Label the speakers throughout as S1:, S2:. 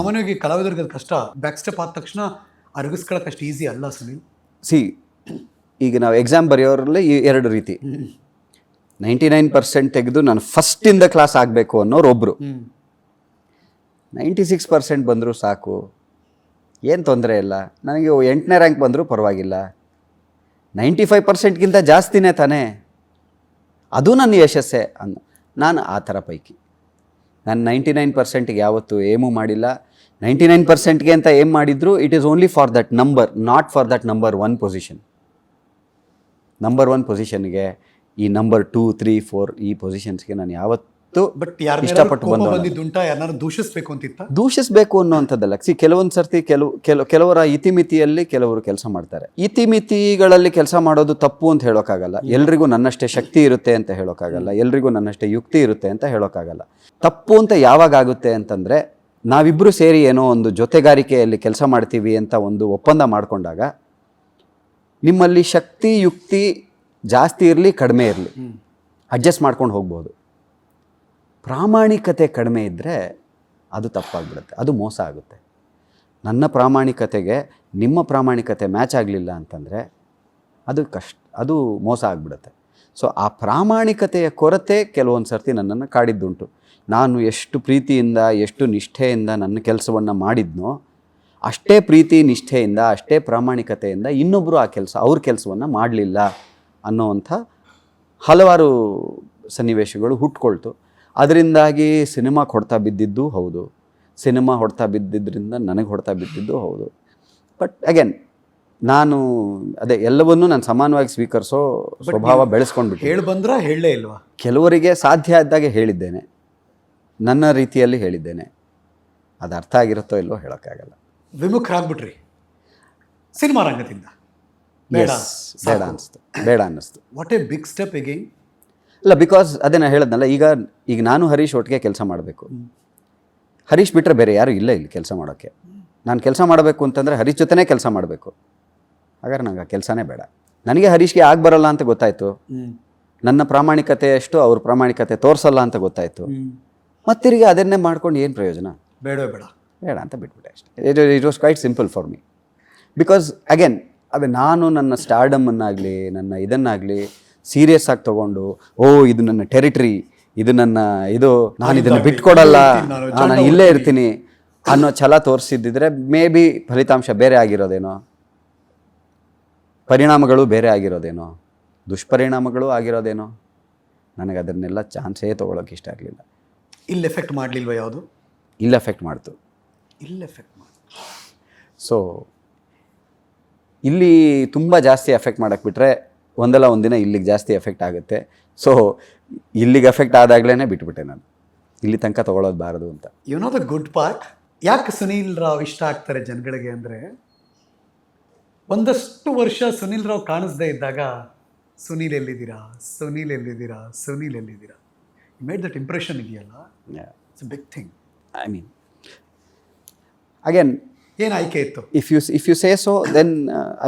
S1: ಸಾಮಾನ್ಯವಾಗಿ ಕಲಾವಿದರಿಗೆ ಅದು ಕಷ್ಟ ಬ್ಯಾಕ್ ಸ್ಟೆಪ್ ಆದ ತಕ್ಷಣ ಅರಗಿಸ್ಕೊಳಕ್ ಅಷ್ಟು ಈಸಿ ಅಲ್ಲ ಸುನೀಲ್.
S2: ಸಿ ಈಗ ನಾವು ಎಕ್ಸಾಮ್ ಬರೆಯೋರಲ್ಲಿ ಈ ಎರಡು ರೀತಿ. ನೈಂಟಿ ನೈನ್ ಪರ್ಸೆಂಟ್ ತೆಗೆದು ನಾನು ಫಸ್ಟಿಂದ ಕ್ಲಾಸ್ ಆಗಬೇಕು ಅನ್ನೋರು ಒಬ್ಬರು ನೈಂಟಿ ಸಿಕ್ಸ್ ಪರ್ಸೆಂಟ್ ಬಂದರೂ ಸಾಕು. ಏನು ತೊಂದರೆ ಇಲ್ಲ. ನನಗೆ ಎಂಟನೇ ರ್ಯಾಂಕ್ ಬಂದರೂ ಪರವಾಗಿಲ್ಲ. ನೈಂಟಿ ಫೈವ್ ಪರ್ಸೆಂಟ್ಗಿಂತ ಜಾಸ್ತಿನೇ ತಾನೇ. ಅದು ನನ್ನ ಯಶಸ್ಸೇ ಅನ್ನ ನಾನು ಆ ಥರ ಪೈಕಿ. ನಾನು ನೈಂಟಿ ನೈನ್ ಪರ್ಸೆಂಟಿಗೆ ಯಾವತ್ತೂ ಏಮೂ ಮಾಡಿಲ್ಲ. ನೈಂಟಿ ನೈನ್ ಪರ್ಸೆಂಟ್ಗೆ ಅಂತ ಏಮ್ ಮಾಡಿದ್ರು it is only for that number not for that number one position number one ಪೊಸಿಷನ್ಗೆ ಈ ನಂಬರ್ ಟೂ ತ್ರೀ ಫೋರ್ ಈ ಪೊಸಿಷನ್ಸ್ಗೆ ನಾನು ಯಾವತ್ತೂ
S1: ಬಟ್
S2: ಇಷ್ಟಪಟ್ಟು
S1: ದೂಷಿಸ್ಬೇಕು ಅಂತಿತ್ತ?
S2: ದೂಷಿಸಬೇಕು ಅನ್ನೋಂಥದ್ದಲ್ಲ ಸಿ ಕೆಲವೊಂದು ಸರ್ತಿ ಕೆಲವು ಕೆಲವು ಕೆಲವರ ಇತಿಮಿತಿಯಲ್ಲಿ ಕೆಲವರು ಕೆಲಸ ಮಾಡ್ತಾರೆ. ಇತಿಮಿತಿಗಳಲ್ಲಿ ಕೆಲಸ ಮಾಡೋದು ತಪ್ಪು ಅಂತ ಹೇಳೋಕ್ಕಾಗಲ್ಲ. ಎಲ್ರಿಗೂ ನನ್ನಷ್ಟೇ ಶಕ್ತಿ ಇರುತ್ತೆ ಅಂತ ಹೇಳೋಕ್ಕಾಗಲ್ಲ. ಎಲ್ರಿಗೂ ನನ್ನಷ್ಟೇ ಯುಕ್ತಿ ಇರುತ್ತೆ ಅಂತ ಹೇಳೋಕ್ಕಾಗಲ್ಲ. ತಪ್ಪು ಅಂತ ಯಾವಾಗ ಆಗುತ್ತೆ ಅಂತಂದರೆ ನಾವಿಬ್ಬರು ಸೇರಿ ಏನೋ ಒಂದು ಜೊತೆಗಾರಿಕೆಯಲ್ಲಿ ಕೆಲಸ ಮಾಡ್ತೀವಿ ಅಂತ ಒಂದು ಒಪ್ಪಂದ ಮಾಡಿಕೊಂಡಾಗ ನಿಮ್ಮಲ್ಲಿ ಶಕ್ತಿ ಯುಕ್ತಿ ಜಾಸ್ತಿ ಇರಲಿ ಕಡಿಮೆ ಇರಲಿ. ಅಡ್ಜಸ್ಟ್ ಮಾಡ್ಕೊಂಡು ಹೋಗ್ಬೋದು. ಪ್ರಾಮಾಣಿಕತೆ ಕಡಿಮೆ ಇದ್ದರೆ ಅದು ತಪ್ಪಾಗ್ಬಿಡುತ್ತೆ ಅದು ಮೋಸ ಆಗುತ್ತೆ. ನನ್ನ ಪ್ರಾಮಾಣಿಕತೆಗೆ ನಿಮ್ಮ ಪ್ರಾಮಾಣಿಕತೆ ಮ್ಯಾಚ್ ಆಗಲಿಲ್ಲ ಅಂತಂದರೆ ಅದು ಕಷ್ಟ ಅದು ಮೋಸ ಆಗಿಬಿಡುತ್ತೆ. ಸೊ ಆ ಪ್ರಾಮಾಣಿಕತೆಯ ಕೊರತೆ ಕೆಲವೊಂದು ಸರ್ತಿ ನನ್ನನ್ನು ಕಾಡಿದ್ದುಂಟು. ನಾನು ಎಷ್ಟು ಪ್ರೀತಿಯಿಂದ, ಎಷ್ಟು ನಿಷ್ಠೆಯಿಂದ ನನ್ನ ಕೆಲಸವನ್ನು ಮಾಡಿದ್ನೋ, ಅಷ್ಟೇ ಪ್ರೀತಿ, ನಿಷ್ಠೆಯಿಂದ, ಅಷ್ಟೇ ಪ್ರಾಮಾಣಿಕತೆಯಿಂದ ಇನ್ನೊಬ್ಬರು ಆ ಕೆಲಸ, ಅವ್ರ ಕೆಲಸವನ್ನು ಮಾಡಲಿಲ್ಲ ಅನ್ನೋವಂಥ ಹಲವಾರು ಸನ್ನಿವೇಶಗಳು ಹುಟ್ಕೊಳ್ತು. ಅದರಿಂದಾಗಿ ಸಿನಿಮಾ ಹೊಡ್ತಾ ಬಿದ್ದಿದ್ದು ಹೌದು. ಸಿನಿಮಾ ಹೊಡ್ತಾ ಬಿದ್ದಿದ್ದರಿಂದ ನನಗೆ ಹೊಡ್ತಾ ಬಿದ್ದಿದ್ದು ಹೌದು. ಬಟ್ ಅಗೇನ್ ನಾನು ಅದೇ ಎಲ್ಲವನ್ನೂ ನಾನು ಸಮಾನವಾಗಿ ಸ್ವೀಕರಿಸೋ ಸ್ವಭಾವ ಬೆಳೆಸ್ಕೊಂಡ್ಬಿಟ್ಟು
S1: ಹೇಳಿ ಬಂದ್ರ ಹೇಳಲೇ ಇಲ್ವಾ?
S2: ಕೆಲವರಿಗೆ ಸಾಧ್ಯ ಇದ್ದಾಗೆ ಹೇಳಿದ್ದೇನೆ. ನನ್ನ ರೀತಿಯಲ್ಲಿ ಹೇಳಿದ್ದೇನೆ. ಅದು ಅರ್ಥ ಆಗಿರುತ್ತೋ ಇಲ್ವೋ ಹೇಳೋಕ್ಕಾಗಲ್ಲ.
S1: ವಿಮುಖರಾಗ್ಬಿಟ್ರಿ. ಸಿನಿಮಾ ರಂಗದಿಂದ. ಬೇಡ
S2: ಬೇಡ ಅನಿಸ್ತು ಬೇಡ ಅನ್ನಿಸ್ತು.
S1: What a big step again
S2: ಇಲ್ಲ ಬಿಕಾಸ್ ಅದೇ ನಾನು ಹೇಳದ್ನಲ್ಲ ಈಗ ಈಗ ನಾನು ಹರೀಶ್ ಒಟ್ಟಿಗೆ ಕೆಲಸ ಮಾಡಬೇಕು. ಹರೀಶ್ ಬಿಟ್ಟರೆ ಬೇರೆ ಯಾರು ಇಲ್ಲ ಇಲ್ಲಿ ಕೆಲಸ ಮಾಡೋಕ್ಕೆ. ನಾನು ಕೆಲಸ ಮಾಡಬೇಕು ಅಂತಂದರೆ ಹರೀಶ್ ಜೊತೆನೇ ಕೆಲಸ ಮಾಡಬೇಕು. ಹಾಗಾದ್ರೆ ನಂಗೆ ಆ ಕೆಲಸನೇ ಬೇಡ. ನನಗೆ ಹರೀಶ್ಗೆ ಆಗಿ ಬರಲ್ಲ ಅಂತ ಗೊತ್ತಾಯ್ತು. ನನ್ನ ಪ್ರಾಮಾಣಿಕತೆ ಅಷ್ಟು ಅವ್ರ ಪ್ರಾಮಾಣಿಕತೆ ತೋರಿಸಲ್ಲ ಅಂತ ಗೊತ್ತಾಯಿತು. ಮತ್ತಿರಿಗೆ ಅದನ್ನೇ ಮಾಡ್ಕೊಂಡು ಏನು ಪ್ರಯೋಜನ?
S1: ಬೇಡ ಬೇಡ.
S2: ಬೇಡ ಅಂತ ಬಿಟ್ಬಿಟ್ಟೆ ಅಷ್ಟೇ. It it was quite simple for me because again ಅದು ನಾನು ನನ್ನ ಸ್ಟಾರ್ಡಮನ್ನಾಗಲಿ ನನ್ನ ಇದನ್ನಾಗಲಿ ಸೀರಿಯಸ್ ಆಗಿ ತೊಗೊಂಡು ಓ ಇದು ನನ್ನ ಟೆರಿಟರಿ ಇದು ನನ್ನ ಇದು ನಾನು ಇದನ್ನು ಬಿಟ್ಕೊಡಲ್ಲ
S1: ನಾನು
S2: ಇಲ್ಲೇ ಇರ್ತೀನಿ ಅನ್ನೋ ಛಲ ತೋರಿಸಿದ್ದಿದ್ರೆ ಮೇ ಬಿ ಫಲಿತಾಂಶ ಬೇರೆ ಆಗಿರೋದೇನೋ. ಪರಿಣಾಮಗಳು ಬೇರೆ ಆಗಿರೋದೇನೋ? ದುಷ್ಪರಿಣಾಮಗಳು ಆಗಿರೋದೇನೋ? ನನಗೆ ಅದನ್ನೆಲ್ಲ ಚಾನ್ಸೇ ತೊಗೊಳಕ್ಕೆ ಇಷ್ಟ ಆಗಲಿಲ್ಲ.
S1: ಇಲ್ಲಿ ಎಫೆಕ್ಟ್ ಮಾಡಲಿಲ್ವ ಯಾವುದು?
S2: ಇಲ್ಲಿ ಎಫೆಕ್ಟ್ ಮಾಡ್ತು.
S1: ಇಲ್ಲಿ ಎಫೆಕ್ಟ್ ಮಾಡಿ
S2: ಸೊ ಇಲ್ಲಿ ತುಂಬ ಜಾಸ್ತಿ ಎಫೆಕ್ಟ್ ಮಾಡಕ್ಕೆ ಬಿಟ್ಟರೆ ಒಂದಲ್ಲ ಒಂದಿನ ಇಲ್ಲಿಗೆ ಜಾಸ್ತಿ ಎಫೆಕ್ಟ್ ಆಗುತ್ತೆ. ಸೊ ಇಲ್ಲಿಗೆ ಎಫೆಕ್ಟ್ ಆದಾಗಲೇ ಬಿಟ್ಬಿಟ್ಟೆ ನಾನು. ಇಲ್ಲಿ ತನಕ ತೊಗೊಳೋದು ಬಾರದು ಅಂತ.
S1: You know the good part ಯಾಕೆ ಸುನೀಲ್ ರಾವ್ ಇಷ್ಟ ಆಗ್ತಾರೆ ಜನಗಳಿಗೆ ಅಂದರೆ ಒಂದಷ್ಟು ವರ್ಷ ಸುನೀಲ್ ರಾವ್ ಕಾಣಿಸ್ದೇ ಇದ್ದಾಗ ಸುನೀಲ್ ಎಲ್ಲಿದ್ದೀರಾ? ಸುನೀಲ್ ಎಲ್ಲಿದ್ದೀರಾ? ಸುನೀಲ್ ಎಲ್ಲಿದ್ದೀರಾ? ಮೇಡ್ ದಟ್ ಇಂಪ್ರೆಷನ್ ಇದೆಯಲ್ಲ? It's big thing
S2: I mean again
S1: ಏನು ಆಯ್ಕೆ ಇತ್ತು?
S2: If you if you say so then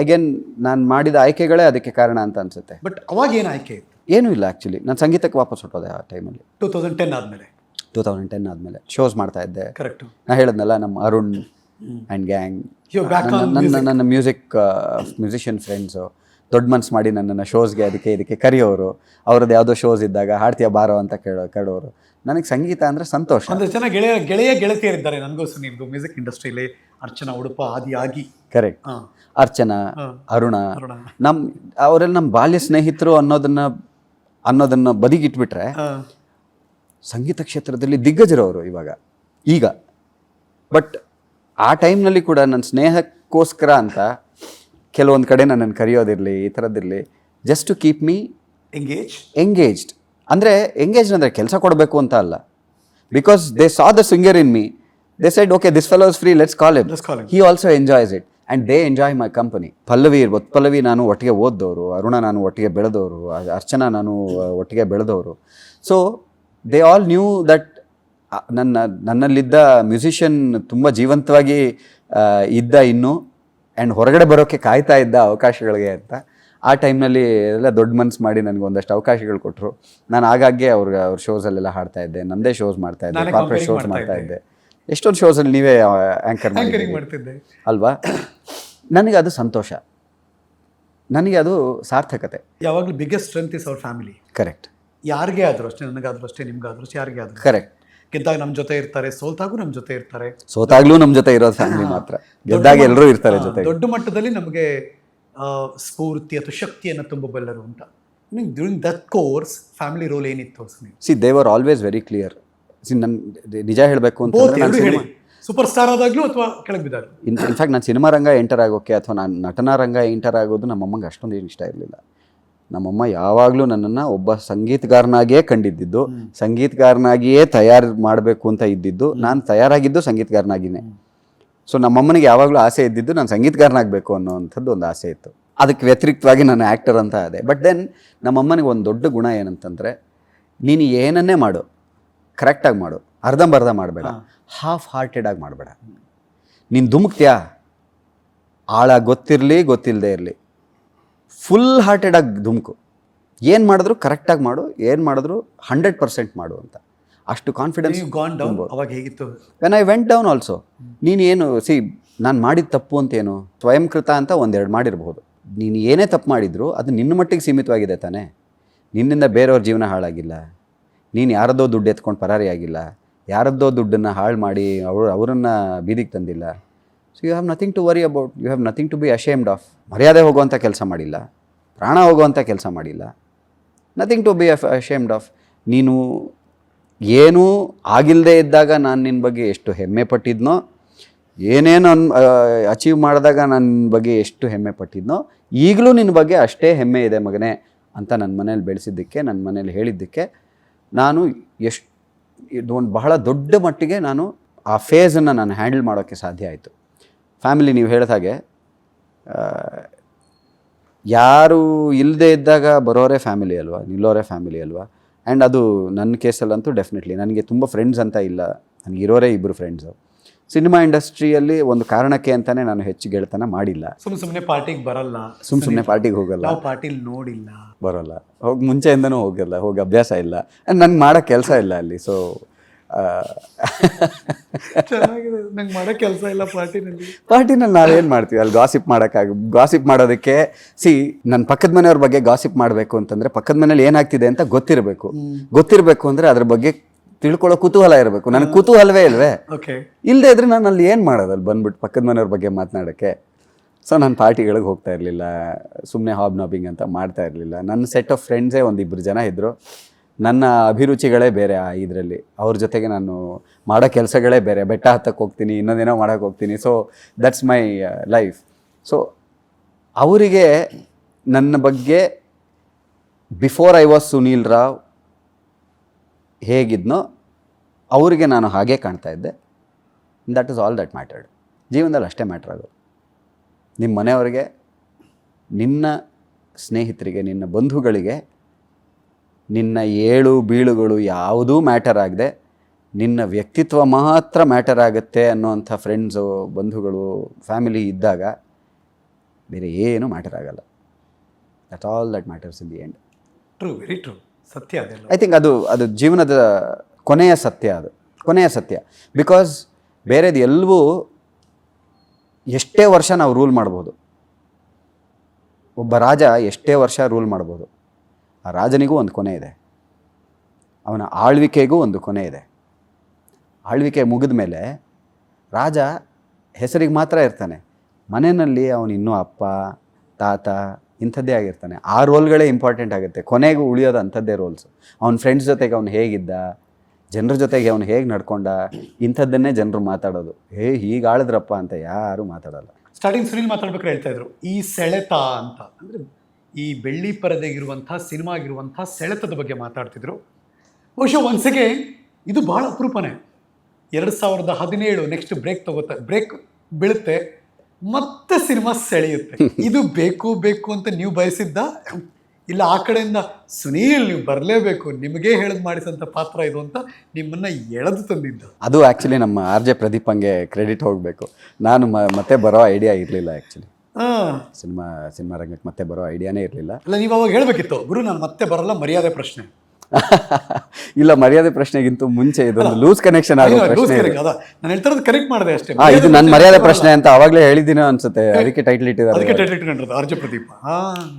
S2: again ನಾನು ಮಾಡಿದ ಆಯ್ಕೆಗಳೇ ಅದಕ್ಕೆ ಕಾರಣ ಅಂತ ಅನಿಸುತ್ತೆ.
S1: ಬಟ್ ಅವಾಗ ಏನು ಆಯ್ಕೆ ಇತ್ತು?
S2: ಏನೂ ಇಲ್ಲ ಆ್ಯಕ್ಚುಲಿ ನಾನು ಸಂಗೀತಕ್ಕೆ ವಾಪಸ್ ಹೊಟ್ಟೋದೆ ಆ ಟೈಮಲ್ಲಿ
S1: ಟೂ ತೌಸಂಡ್ ಟೆನ್ ಆದಮೇಲೆ.
S2: ಟೂ ತೌಸಂಡ್ ಟೆನ್ ಆದಮೇಲೆ. ಶೋಸ್ ಮಾಡ್ತಾ ಇದ್ದೆ.
S1: ಕರೆಕ್ಟು
S2: ನಾನು ಹೇಳಿದ್ನಲ್ಲ ನಮ್ಮ Arun and gang
S1: You're back on
S2: ನನ್ನ ನನ್ನ ಮ್ಯೂಸಿಕ್ ಮ್ಯೂಸಿಷಿಯನ್ ಫ್ರೆಂಡ್ಸು ದೊಡ್ಡ ಮನ್ಸು ಮಾಡಿ ನನ್ನನ್ನು ಶೋಸ್ಗೆ ಅದಕ್ಕೆ ಇದಕ್ಕೆ ಕರೆಯೋರು. ಅವ್ರದ್ದು ಯಾವುದೋ ಶೋಸ್ ಇದ್ದಾಗ ಹಾಡ್ತೀಯ ಬಾರೋ ಅಂತ ಕೇಳೋ ಕೇಳೋರು. ನನಗೆ ಸಂಗೀತ ಅಂದರೆ ಸಂತೋಷ.
S1: ಅಂದರೆ ಜನ ಗೆಳೆಯ ಗೆಳೆಯ ಗೆಳತಿಯರಿದ್ದಾರೆ. ನನಗೂ ಸುನೀಲ್ಗೂ ಮ್ಯೂಸಿಕ್ ಇಂಡಸ್ಟ್ರಿಯಲ್ಲಿ ಅರ್ಚನಾ ಉಡುಪ ಆದಿಯಾಗಿ
S2: ಕರೆಕ್ಟ್
S1: ಹಾಂ.
S2: ಅರ್ಚನಾ. ಅರುಣ. ನಮ್ಮ ಅವರೆಲ್ಲ ನಮ್ಮ ಬಾಲ್ಯ ಸ್ನೇಹಿತರು ಅನ್ನೋದನ್ನು ಅನ್ನೋದನ್ನು ಬದಿಗಿಟ್ಬಿಟ್ರೆ ಸಂಗೀತ ಕ್ಷೇತ್ರದಲ್ಲಿ ದಿಗ್ಗಜರವರು ಇವಾಗ. ಈಗ. ಬಟ್ ಆ ಟೈಮ್ನಲ್ಲಿ ಕೂಡ ನನ್ನ ಸ್ನೇಹಕ್ಕೋಸ್ಕರ ಅಂತ ಕೆಲವೊಂದು ಕಡೆ ನನ್ನನ್ನು ಕರೆಯೋದಿರಲಿ ಈ ಥರದ್ದಿರಲಿ just to keep me
S1: engage
S2: engaged ಅಂದರೆ ಎಂಗೇಜ್ ಅಂದರೆ ಕೆಲಸ ಕೊಡಬೇಕು ಅಂತ ಅಲ್ಲ. Because they saw the singer in me they said okay this fellow's free let's call him
S1: Let's call him.
S2: He also enjoys it and they enjoy my company Pallavi ಇರ್ಬೋದು ಪಲ್ಲವಿ ನಾನು ಒಟ್ಟಿಗೆ ಓದ್ದವರು ಅರುಣ ನಾನು ಒಟ್ಟಿಗೆ ಬೆಳೆದವರು ಅರ್ಚನಾ ನಾನು ಒಟ್ಟಿಗೆ ಬೆಳೆದವರು. So they all knew that ನನ್ನ ನನ್ನಲ್ಲಿದ್ದ musician ತುಂಬ ಜೀವಂತವಾಗಿ ಇದ್ದ ಇನ್ನು ಆ್ಯಂಡ್ ಹೊರಗಡೆ ಬರೋಕ್ಕೆ ಕಾಯ್ತಾ ಇದ್ದ ಅವಕಾಶಗಳಿಗೆ ಅಂತ ಆ ಟೈಮ್ನಲ್ಲಿ ಎಲ್ಲ ದೊಡ್ಡ ಮನ್ಸು ಮಾಡಿ ನನಗೆ ಒಂದಷ್ಟು ಅವಕಾಶಗಳು ಕೊಟ್ಟರು ನಾನು ಆಗಾಗ್ಗೆ ಅವ್ರ ಅವ್ರ ಶೋಸಲ್ಲೆಲ್ಲ ಹಾಡ್ತಾ ಇದ್ದೆ ನಂದೇ ಶೋಸ್ ಮಾಡ್ತಾ ಇದ್ದೆ ಕಾರ್ಪೊರೇಟ್ ಶೋಸ್
S1: ಮಾಡ್ತಾ
S2: ಇದ್ದೆ. ಎಷ್ಟೊಂದು ಶೋಸಲ್ಲಿ ನೀವೇ ಆ್ಯಂಕರ್
S1: ಮಾಡ್ತಿದ್ದೆ.
S2: ಅಲ್ವಾ? ನನಗೆ ಅದು ಸಂತೋಷ. ನನಗೆ ಅದು ಸಾರ್ಥಕತೆ.
S1: ಯಾವಾಗಲೂ ಬಿಗ್ಗೆಸ್ಟ್ ಸ್ಟ್ರೆಂತ್ ಇಸ್ ಅವ್ರ ಫ್ಯಾಮಿಲಿ
S2: ಕರೆಕ್ಟ್
S1: ಯಾರಿಗೆ ಆದರೂ ಅಷ್ಟೇ ನನಗಾದ್ರೂ ಅಷ್ಟೇ ನಿಮ್ಗಾದ್ರೂ ಅಷ್ಟೇ ಯಾರಿಗೆ ಆದರೂ
S2: ಕರೆಕ್ಟ್
S1: ಗೆದ್ದಾಗ ನಮ್ಮ ಜೊತೆ ಇರ್ತಾರೆ ಸೋತಾಗೂ ನಮ್ಮ ಜೊತೆ ಇರ್ತಾರೆ.
S2: ಸೋತಾಗ್ಲೂ ನಮ್ಮ ಜೊತೆ ಇರೋ ಫ್ಯಾಮಿಲಿ ಮಾತ್ರ. ಗೆದ್ದಾಗ ಎಲ್ಲರೂ ಇರ್ತಾರೆ ಜೊತೆ
S1: ದೊಡ್ಡ ಮಟ್ಟದಲ್ಲಿ ನಮಗೆ ಸ್ಫೂರ್ತಿ ಅಥವಾ ಶಕ್ತಿಯನ್ನು ತುಂಬಬಲ್ಲರು ಅಂತ. During that course family role ಏನಿತ್ತು see
S2: see they were always very clear see ನನ್ನ ನಿಜ ಹೇಳಬೇಕು ಅಂತ
S1: ಸೂಪರ್ ಸ್ಟಾರ್ ಆದಾಗ್ಲೂ ಅಥವಾ ಕೆಳಗೆ ಬಿದ್ದಾಗ
S2: ಇನ್ ಇನ್ಫ್ಯಾಕ್ಟ್ ನಾನು ಸಿನಿಮಾ ರಂಗ ಎಂಟರ್ ಆಗೋಕೆ ಅಥವಾ ನಾನು ನಟನಾ ರಂಗ ಎಂಟರ್ ಆಗೋದು ನಮ್ಮಮ್ಮಂಗೆ ಅಷ್ಟೊಂದು ಏನು ಇಷ್ಟ ಇರಲಿಲ್ಲ. ನಮ್ಮಮ್ಮ ಯಾವಾಗಲೂ ನನ್ನನ್ನು ಒಬ್ಬ ಸಂಗೀತಗಾರನಾಗಿಯೇ ಕಂಡಿದ್ದಿದ್ದು ಸಂಗೀತಗಾರನಾಗಿಯೇ ತಯಾರು ಮಾಡಬೇಕು ಅಂತ ಇದ್ದಿದ್ದು ನಾನು ತಯಾರಾಗಿದ್ದು ಸಂಗೀತಗಾರನಾಗಿನೇ. ಸೊ ನಮ್ಮಮ್ಮನಿಗೆ ಯಾವಾಗಲೂ ಆಸೆ ಇದ್ದಿದ್ದು ನಾನು ಸಂಗೀತಗಾರನಾಗಬೇಕು ಅನ್ನೋವಂಥದ್ದು ಒಂದು ಆಸೆ ಇತ್ತು. ಅದಕ್ಕೆ ವ್ಯತಿರಿಕ್ತವಾಗಿ ನಾನು ಆ್ಯಕ್ಟರ್ ಅಂತ ಅದೇ ಬಟ್ ದೆನ್ ನಮ್ಮಮ್ಮನಿಗೆ ಒಂದು ದೊಡ್ಡ ಗುಣ ಏನಂತಂದರೆ ನೀನು ಏನನ್ನೇ ಮಾಡು ಕರೆಕ್ಟಾಗಿ ಮಾಡು ಅರ್ಧಂಬರ್ಧ ಮಾಡಬೇಡ ಹಾಫ್ ಹಾರ್ಟೆಡ್ ಆಗಿ ಮಾಡಬೇಡ. ನೀನು ಧುಮುಕ್ತ್ಯಾ? ಆಳ ಗೊತ್ತಿರಲಿ ಗೊತ್ತಿಲ್ಲದೆ ಇರಲಿ. ಫುಲ್ ಹಾರ್ಟೆಡ್ ಆಗಿ ಧುಮುಕು. ಏನು ಮಾಡಿದ್ರು? ಕರೆಕ್ಟಾಗಿ ಮಾಡು ಏನು ಮಾಡಿದ್ರು? ಹಂಡ್ರೆಡ್ ಪರ್ಸೆಂಟ್ ಮಾಡು ಅಂತ. ಅಷ್ಟು ಕಾನ್ಫಿಡೆನ್ಸ್
S1: ನೀವು ಗಾನ್ ಡೌನ್ ಅವಾಗ ಹೇಗಿತ್ತು?
S2: When I went down also ನೀನು ಏನು ಸಿ ನಾನು ಮಾಡಿದ ತಪ್ಪು ಅಂತೇನು ಸ್ವಯಂಕೃತ ಅಂತ ಒಂದೆರಡು ಮಾಡಿರಬಹುದು. ನೀನು ಏನೇ ತಪ್ಪು ಮಾಡಿದ್ರು ಅದು ನಿನ್ನ ಮಟ್ಟಿಗೆ ಸೀಮಿತವಾಗಿದೆ ತಾನೇ. ನಿನ್ನಿಂದ ಬೇರೆಯವ್ರ ಜೀವನ ಹಾಳಾಗಿಲ್ಲ. ನೀನು ಯಾರದ್ದೋ ದುಡ್ಡು ಎತ್ಕೊಂಡು ಪರಾರಿ ಆಗಿಲ್ಲ ಯಾರದ್ದೋ ದುಡ್ಡನ್ನು ಹಾಳು ಮಾಡಿ ಅವರು ಅವರನ್ನು ಬೀದಿಗೆ ತಂದಿಲ್ಲ. So you have nothing to worry about you have nothing to be ashamed of ಮರ್ಯಾದೆ ಹೋಗುವಂಥ ಕೆಲಸ ಮಾಡಿಲ್ಲ. ಪ್ರಾಣ ಹೋಗುವಂಥ ಕೆಲಸ ಮಾಡಿಲ್ಲ. Nothing to be of ashamed of ನೀನು ಏನೂ ಆಗಿಲ್ಲದೆ ಇದ್ದಾಗ ನಾನು ನಿನ್ನ ಬಗ್ಗೆ ಎಷ್ಟು ಹೆಮ್ಮೆ ಪಟ್ಟಿದ್ನೋ, ಏನೇನು ಅನ್ ಅಚೀವ್ ಮಾಡಿದಾಗ ನಾನು ನಿನ್ನ ಬಗ್ಗೆ ಎಷ್ಟು ಹೆಮ್ಮೆ ಪಟ್ಟಿದ್ನೋ, ಈಗಲೂ ನಿನ್ನ ಬಗ್ಗೆ ಅಷ್ಟೇ ಹೆಮ್ಮೆ ಇದೆ ಮಗನೇ ಅಂತ ನನ್ನ ಮನೇಲಿ ಬೆಳೆಸಿದ್ದಕ್ಕೆ ನನ್ನ ಮನೇಲಿ ಹೇಳಿದ್ದಕ್ಕೆ ನಾನು ಎಷ್ಟು, ಇದು ಒಂದು ಬಹಳ ದೊಡ್ಡ ಮಟ್ಟಿಗೆ ನಾನು ಆ ಫೇಸನ್ನು ನಾನು ಹ್ಯಾಂಡಲ್ ಮಾಡೋಕ್ಕೆ ಸಾಧ್ಯ ಆಯಿತು. ಫ್ಯಾಮಿಲಿ ನೀವು ಹೇಳಿದ ಹಾಗೆ ಯಾರು ಇಲ್ಲದೆ ಇದ್ದಾಗ ಬರೋರೇ ಫ್ಯಾಮಿಲಿ ಅಲ್ವಾ ನಿಲ್ಲೋರೇ ಫ್ಯಾಮಿಲಿ ಅಲ್ವಾ? ಆ್ಯಂಡ್ ಅದು ನನ್ನ ಕೇಸಲ್ಲಂತೂ ಡೆಫಿನೆಟ್ಲಿ ನನಗೆ ತುಂಬ ಫ್ರೆಂಡ್ಸ್ ಅಂತ ಇಲ್ಲ ನನಗೆ ಇರೋರೇ ಇಬ್ಬರು ಫ್ರೆಂಡ್ಸು ಸಿನಿಮಾ ಇಂಡಸ್ಟ್ರಿಯಲ್ಲಿ ಒಂದು ಕಾರಣಕ್ಕೆ ಅಂತಲೇ ನಾನು ಹೆಚ್ಚು ಗೆಳೆತನ ಮಾಡಿಲ್ಲ.
S1: ಸುಮ್ ಸುಮ್ಮನೆ ಪಾರ್ಟಿಗೆ ಬರಲ್ಲ.
S2: ಸುಮ್ಮ ಸುಮ್ಮನೆ ಪಾರ್ಟಿಗೆ ಹೋಗಲ್ಲ.
S1: ಪಾರ್ಟಿಲಿ ನೋಡಿಲ್ಲ.
S2: ಬರೋಲ್ಲ. ಹೋಗಿ ಮುಂಚೆಯಿಂದನೂ ಹೋಗಲ್ಲ ಹೋಗಿ ಅಭ್ಯಾಸ ಇಲ್ಲ. ನಂಗೆ ಮಾಡೋ ಕೆಲಸ ಇಲ್ಲ ಅಲ್ಲಿ ಸೊ
S1: ಚೆನ್ನಾಗಿದೆ. ನಂಗೆ ಮಾಡೋ ಕೆಲಸ ಇಲ್ಲ ಪಾರ್ಟಿನಲ್ಲಿ.
S2: ಪಾರ್ಟಿನಲ್ಲಿ ನಾವೇನು ಮಾಡ್ತೀವಿ? ಅಲ್ಲಿ ಗಾಸಿಪ್ ಮಾಡೋಕ್ಕಾಗಿ ಗಾಸಿಪ್ ಮಾಡೋದಕ್ಕೆ ಸಿ ನನ್ನ ಪಕ್ಕದ ಮನೆಯವ್ರ ಬಗ್ಗೆ ಗಾಸಿಪ್ ಮಾಡಬೇಕು ಅಂತಂದರೆ ಪಕ್ಕದ ಮನೇಲಿ ಏನಾಗ್ತಿದೆ ಅಂತ ಗೊತ್ತಿರಬೇಕು. ಗೊತ್ತಿರಬೇಕು ಅಂದರೆ ಅದ್ರ ಬಗ್ಗೆ ತಿಳ್ಕೊಳ್ಳೋ ಕುತೂಹಲ ಇರಬೇಕು. ನನಗೆ ಕುತೂಹಲವೇ ಇಲ್ವೇ?
S1: ಓಕೆ
S2: ಇಲ್ಲದೆ ಇದ್ರೆ ನಾನು ಅಲ್ಲಿ ಏನು ಮಾಡೋದು? ಅಲ್ಲಿ ಬಂದ್ಬಿಟ್ಟು ಪಕ್ಕದ ಮನೆಯವ್ರ ಬಗ್ಗೆ ಮಾತನಾಡೋಕ್ಕೆ. ಸೊ ನಾನು ಪಾರ್ಟಿಗಳಿಗೆ ಹೋಗ್ತಾ ಇರಲಿಲ್ಲ. ಸುಮ್ಮನೆ ಹಾಬ್ ನಾಬಿಂಗ್ ಅಂತ ಮಾಡ್ತಾ ಇರಲಿಲ್ಲ. ನನ್ನ ಸೆಟ್ ಆಫ್ ಫ್ರೆಂಡ್ಸೇ ಒಂದಿಬ್ಬರು ಜನ ಇದ್ದರು ನನ್ನ ಅಭಿರುಚಿಗಳೇ ಬೇರೆ ಆ ಇದರಲ್ಲಿ. ಅವ್ರ ಜೊತೆಗೆ ನಾನು ಮಾಡೋ ಕೆಲಸಗಳೇ ಬೇರೆ. ಬೆಟ್ಟ ಹತ್ತಕ್ಕೆ ಹೋಗ್ತೀನಿ, ಇನ್ನೊಂದೇನೋ ಮಾಡೋಕ್ಕೆ ಹೋಗ್ತೀನಿ. So that's my life so ಅವರಿಗೆ ನನ್ನ ಬಗ್ಗೆ before I was Sunil Rao ಹೇಗಿದ್ನೋ ಅವರಿಗೆ ನಾನು ಹಾಗೆ ಕಾಣ್ತಾ ಇದ್ದೆ. That is all that mattered ಜೀವನದಲ್ಲಿ ಅಷ್ಟೇ ಮ್ಯಾಟ್ರ್ ಆಗೋದು ನಿಮ್ಮ ಮನೆಯವರಿಗೆ, ನಿನ್ನ ಸ್ನೇಹಿತರಿಗೆ, ನಿನ್ನ ಬಂಧುಗಳಿಗೆ ನಿನ್ನ ಏಳು ಬೀಳುಗಳು ಯಾವುದೂ ಮ್ಯಾಟರ್ ಆಗದೆ ನಿನ್ನ ವ್ಯಕ್ತಿತ್ವ ಮಾತ್ರ ಮ್ಯಾಟರ್ ಆಗುತ್ತೆ ಅನ್ನೋವಂಥ ಫ್ರೆಂಡ್ಸು ಬಂಧುಗಳು ಫ್ಯಾಮಿಲಿ ಇದ್ದಾಗ ಬೇರೆ ಏನೂ ಮ್ಯಾಟರ್ ಆಗಲ್ಲ. That all that matters in the end
S1: true very true ಸತ್ಯ
S2: ಐ ಥಿಂಕ್ ಅದು ಅದು ಜೀವನದ ಕೊನೆಯ ಸತ್ಯ ಅದು. ಕೊನೆಯ ಸತ್ಯ. ಬಿಕಾಸ್ ಬೇರೆದು ಎಲ್ಲವೂ ಎಷ್ಟೇ ವರ್ಷ ನಾವು ರೂಲ್ ಮಾಡ್ಬೋದು. ಒಬ್ಬ ರಾಜ ಎಷ್ಟೇ ವರ್ಷ ರೂಲ್ ಮಾಡ್ಬೋದು. ಆ ರಾಜನಿಗೂ ಒಂದು ಕೊನೆ ಇದೆ. ಅವನ ಆಳ್ವಿಕೆಗೂ ಒಂದು ಕೊನೆ ಇದೆ. ಆಳ್ವಿಕೆ ಮುಗಿದ ಮೇಲೆ ರಾಜ ಹೆಸರಿಗೆ ಮಾತ್ರ ಇರ್ತಾನೆ. ಮನೆಯಲ್ಲಿ ಅವನು ಇನ್ನೂ ಅಪ್ಪ, ತಾತ ಇಂಥದ್ದೇ ಆಗಿರ್ತಾನೆ. ಆ ರೋಲ್ಗಳೇ ಇಂಪಾರ್ಟೆಂಟ್ ಆಗುತ್ತೆ. ಕೊನೆಗೂ ಉಳಿಯೋದು ಅಂಥದ್ದೇ ರೋಲ್ಸು ಅವ್ನ ಫ್ರೆಂಡ್ಸ್ ಜೊತೆಗೆ ಅವ್ನು ಹೇಗಿದ್ದ? ಜನರ ಜೊತೆಗೆ ಅವ್ನು ಹೇಗೆ ನಡ್ಕೊಂಡ? ಇಂಥದ್ದನ್ನೇ ಜನರು ಮಾತಾಡೋದು. ಹೇ, ಹೀಗೆ ಆಳಿದ್ರಪ್ಪ ಅಂತ ಯಾರೂ ಮಾತಾಡಲ್ಲ.
S1: ಸ್ಟಾರ್ಟಿಂಗ್ ಸುನೀಲ್ ಮಾತಾಡ್ಬೇಕಾದ್ರೆ ಹೇಳ್ತಾ ಇದ್ರು, ಈ ಸೆಳೆತ ಅಂತ. ಅಂದ್ರೆ ಈ ಬೆಳ್ಳಿ ಪರದೆಗಿರುವಂಥ ಸಿನಿಮಾ ಆಗಿರುವಂಥ ಸೆಳೆತದ ಬಗ್ಗೆ ಮಾತಾಡ್ತಿದ್ರು. ಬಹುಶಃ ಒಂದ್ಸಗೆ ಇದು ಭಾಳ ಅಪರೂಪನೇ. ಎರಡು ಸಾವಿರದ ಹದಿನೇಳು ನೆಕ್ಸ್ಟ್ ಬ್ರೇಕ್ ತಗೋತಾ ಬ್ರೇಕ್ ಬೀಳುತ್ತೆ ಮತ್ತೆ ಸಿನಿಮಾ ಸೆಳೆಯುತ್ತೆ. ಇದು ಬೇಕು ಬೇಕು ಅಂತ ನೀವು ಬಯಸಿದ್ದ ಇಲ್ಲ ಆ ಕಡೆಯಿಂದ ಸುನೀಲ್ ನೀವು ಬರಲೇಬೇಕು ನಿಮಗೆ ಹೇಳದ್ ಮಾಡಿಸಂತ ಪಾತ್ರ ಇದು ಅಂತ ನಿಮ್ಮನ್ನ ಎಳೆದು ತಂದಿದ್ದ.
S2: ಅದು ಆ್ಯಕ್ಚುಲಿ ನಮ್ಮ ಆರ್ ಜೆ ಪ್ರದೀಪಂಗೆ ಕ್ರೆಡಿಟ್ ಹೋಗಬೇಕು. ನಾನು ಮ ಮತ್ತೆ ಬರೋ ಐಡಿಯಾ ಇರಲಿಲ್ಲ ಆ್ಯಕ್ಚುಲಿ ಸಿನಿಮಾ ಸಿನಿಮಾ ರಂಗಕ್ಕೆ ಮತ್ತೆ ಬರೋ ಐಡಿಯಾನೇ ಇರಲಿಲ್ಲ.
S1: ಅಲ್ಲ ನೀವು ಅವಾಗ ಹೇಳಬೇಕಿತ್ತು. ಗುರು ನಾನು ಮತ್ತೆ ಬರಲ್ಲ ಮರ್ಯಾದೆ ಪ್ರಶ್ನೆ.
S2: ಇಲ್ಲ ಮರ್ಯಾದೆ ಪ್ರಶ್ನೆಗಿಂತ ಮುಂಚೆ ಇದೊಂದು ಲೂಸ್ ಕನೆಕ್ಷನ್ ಆಗೋ ಪ್ರಶ್ನೆ
S1: ನಾನು ಹೇಳ್ತಾರದು ಕರೆಕ್ಟ್ ಮಾಡಿದೆ ಅಷ್ಟೇ.
S2: ಇದು ನನ್ನ ಮರ್ಯಾದೆ ಪ್ರಶ್ನೆ ಅಂತ ಅವಾಗಲೇ ಹೇಳಿದ್ದೀನೋ ಅನ್ಸುತ್ತೆ. ಅದಕ್ಕೆ ಟೈಟ್ಲ್ ಇಟ್ಟಿದ್ದಾರೆ.
S1: ಅದಕ್ಕೆ ಟೈಟಲ್ ಇಟ್ಕೊಂಡಿರೋದು ಅರ್ಜ ಪ್ರದೀಪ.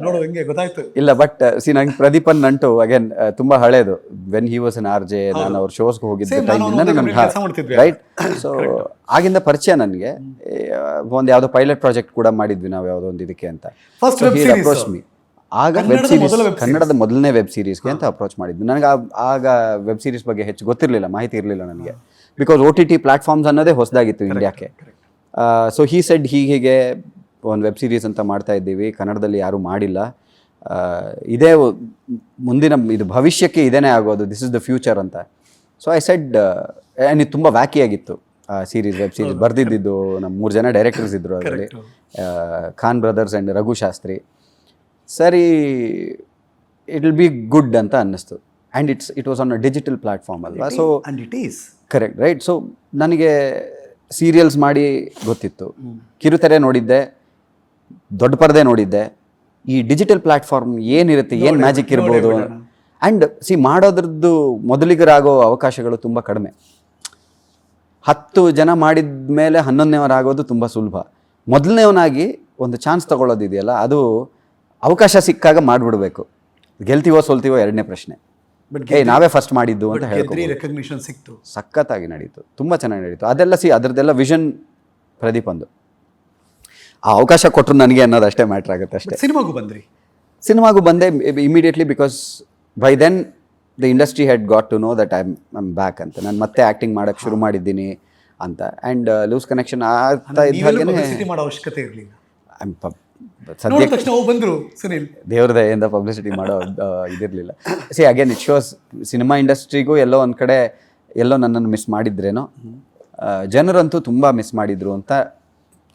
S1: ನೋಡು ಹೆಂಗೆ ಗೊತ್ತಾಯ್ತು.
S2: ಇಲ್ಲ ಬಟ್ ಸಿ ನಂಗೆ ಪ್ರದೀಪನ್ ನಂಟು ಅಗೇನ್ ತುಂಬಾ ಹಳೇದು. When he was an R J ನಾನು ಅವ್ರ ಶೋಸ್ಗೆ ಹೋಗಿದ್ದೆ
S1: ಟೈಮಿಂದ ನಾನು ಒಂದೇ company ಕೆಲ್ಸ
S2: ರೈಟ್ ಸೊ ಆಗಿಂದ ಪರಿಚಯ ನನಗೆ. ಒಂದು ಯಾವುದೋ ಪೈಲಟ್ ಪ್ರಾಜೆಕ್ಟ್ ಕೂಡ ಮಾಡಿದ್ವಿ ನಾವು ಯಾವುದೋ ಒಂದು ಇದಕ್ಕೆ ಅಂತ.
S1: First web series.
S2: Approach me ಆಗ ವೆಬ್
S1: ಕನ್ನಡದ
S2: ಸೀರೀಸ್
S1: ಮೊದಲ web
S2: ಕನ್ನಡದ ಮೊದಲನೇ ವೆಬ್ ಸೀರೀಸ್ಗೆ ಅಂತ ಅಪ್ರೋಚ್ ಮಾಡಿದ್ವಿ. ನನಗೆ ಆ- ಆಗ ವೆಬ್ ಸೀರೀಸ್ ಬಗ್ಗೆ ಹೆಚ್ಚು ಗೊತ್ತಿರಲಿಲ್ಲ ಮಾಹಿತಿ ಇರಲಿಲ್ಲ ನನಗೆ. Because O T T platforms ಅನ್ನೋದೇ ಹೊಸದಾಗಿತ್ತು ಇಂಡಿಯಾಕ್ಕೆ ಸೊ ಹೀ ಸೆಡ್ ಹೀಗೆ ಒಂದು ವೆಬ್ ಸೀರೀಸ್ ಅಂತ ಮಾಡ್ತಾ ಇದ್ದೀವಿ. ಕನ್ನಡದಲ್ಲಿ ಯಾರೂ ಮಾಡಿಲ್ಲ. ಆ, ಇದೇ ಒ- ಮುಂದಿನ ಇದು ಭವಿಷ್ಯಕ್ಕೆ ಇದೇನೇ ಆಗೋದು ದಿಸ್ ಇಸ್ ದ ಫ್ಯೂಚರ್ ಅಂತ. ಸೊ ಐ ಸೆಡ್ ಇದು ತುಂಬ ವ್ಯಾಕಿಯಾಗಿತ್ತು ಸೀರೀಸ್ ವೆಬ್ ಸೀರೀಸ್ ಬರ್ದಿದ್ದು ನಮ್ಮ ಮೂರು ಜನ ಡೈರೆಕ್ಟರ್ಸ್ ಇದ್ದರು ಅದರಲ್ಲಿ. Khan brothers and Raghu Shastri. ಸರಿ ಇಟ್ ವಿಲ್ ಬಿ ಗುಡ್ ಅಂತ ಅನ್ನಿಸ್ತು. And it's it was on a digital platform ಅಲ್ವಾ? So
S1: and it is
S2: correct right so ನನಗೆ ಸೀರಿಯಲ್ಸ್ ಮಾಡಿ ಗೊತ್ತಿತ್ತು. ಕಿರುತೆರೆ ನೋಡಿದ್ದೆ ದೊಡ್ಡ ಪರದೆ ನೋಡಿದ್ದೆ. ಈ ಡಿಜಿಟಲ್ ಪ್ಲಾಟ್ಫಾರ್ಮ್ ಏನಿರುತ್ತೆ ಏನು ಮ್ಯಾಜಿಕ್ ಇರ್ಬೋದು ಆ್ಯಂಡ್ ಸಿ ಮಾಡೋದ್ರದ್ದು ಮೊದಲಿಗರಾಗೋ ಅವಕಾಶಗಳು ತುಂಬ ಕಡಿಮೆ. ಹತ್ತು ಜನ ಮಾಡಿದ ಮೇಲೆ ಹನ್ನೊಂದನೇವರಾಗೋದು ತುಂಬ ಸುಲಭ. ಮೊದಲನೇವನಾಗಿ ಒಂದು ಚಾನ್ಸ್ ತಗೊಳ್ಳೋದಿದೆಯಲ್ಲ ಅದು ಅವಕಾಶ ಸಿಕ್ಕಾಗ ಮಾಡಿಬಿಡಬೇಕು. ಗೆಲ್ತೀವೋ ಸೋಲ್ತೀವೋ ಎರಡನೇ ಪ್ರಶ್ನೆ.
S1: ಬಟ್
S2: ಏ ನಾವೇ ಫಸ್ಟ್ ಮಾಡಿದ್ದು ಅಂತ
S1: ರೆಕಗ್ನಿಷನ್ ಸಿಕ್ತು.
S2: ಸಖತ್ತಾಗಿ ನಡೀತು. ತುಂಬ ಚೆನ್ನಾಗಿ ನಡೀತು. ಅದೆಲ್ಲ ಸಿ ಅದರದ್ದೆಲ್ಲ ವಿಷನ್ ಪ್ರದೀಪ್ ಒಂದು. ಆ ಅವಕಾಶ ಕೊಟ್ಟರು ನನಗೆ ಅನ್ನೋದು ಅಷ್ಟೇ ಮ್ಯಾಟ್ರ್ ಆಗುತ್ತೆ ಅಷ್ಟೇ.
S1: ಸಿನಿಮಾಗೂ ಬಂದ್ರಿ?
S2: ಸಿನಿಮಾಗೂ ಬಂದೆ immediately because by then the industry had got to know that I am back ಅಂತ. ನಾನು ಮತ್ತೆ ಆ್ಯಕ್ಟಿಂಗ್ ಮಾಡೋಕ್ಕೆ ಶುರು ಮಾಡಿದ್ದೀನಿ ಅಂತ. ಆ್ಯಂಡ್ ಲೂಸ್ ಕನೆಕ್ಷನ್ ಆಗ್ತಾ ಇದ್ದ
S1: ಪಬ್ಲಿಸಿಟಿ ಮಾಡೋ ಅವಶ್ಯಕತೆ ಇರಲಿಲ್ಲ.
S2: ಸದ್ಯಕ್ಕೆ
S1: ಬಂದ್ರು ಸುನಿಲ್.
S2: ದೇವ್ರ ದಯೆಯಿಂದ ಪಬ್ಲಿಸಿಟಿ ಮಾಡೋ ಇದಿರಲಿಲ್ಲ. See again it shows cinema ಇಂಡಸ್ಟ್ರಿಗೂ ಎಲ್ಲೋ ಒಂದು ಕಡೆ ಎಲ್ಲೋ ನನ್ನನ್ನು ಮಿಸ್ ಮಾಡಿದ್ರೇನೋ ಜನರಂತೂ ತುಂಬ ಮಿಸ್ ಮಾಡಿದ್ರು ಅಂತ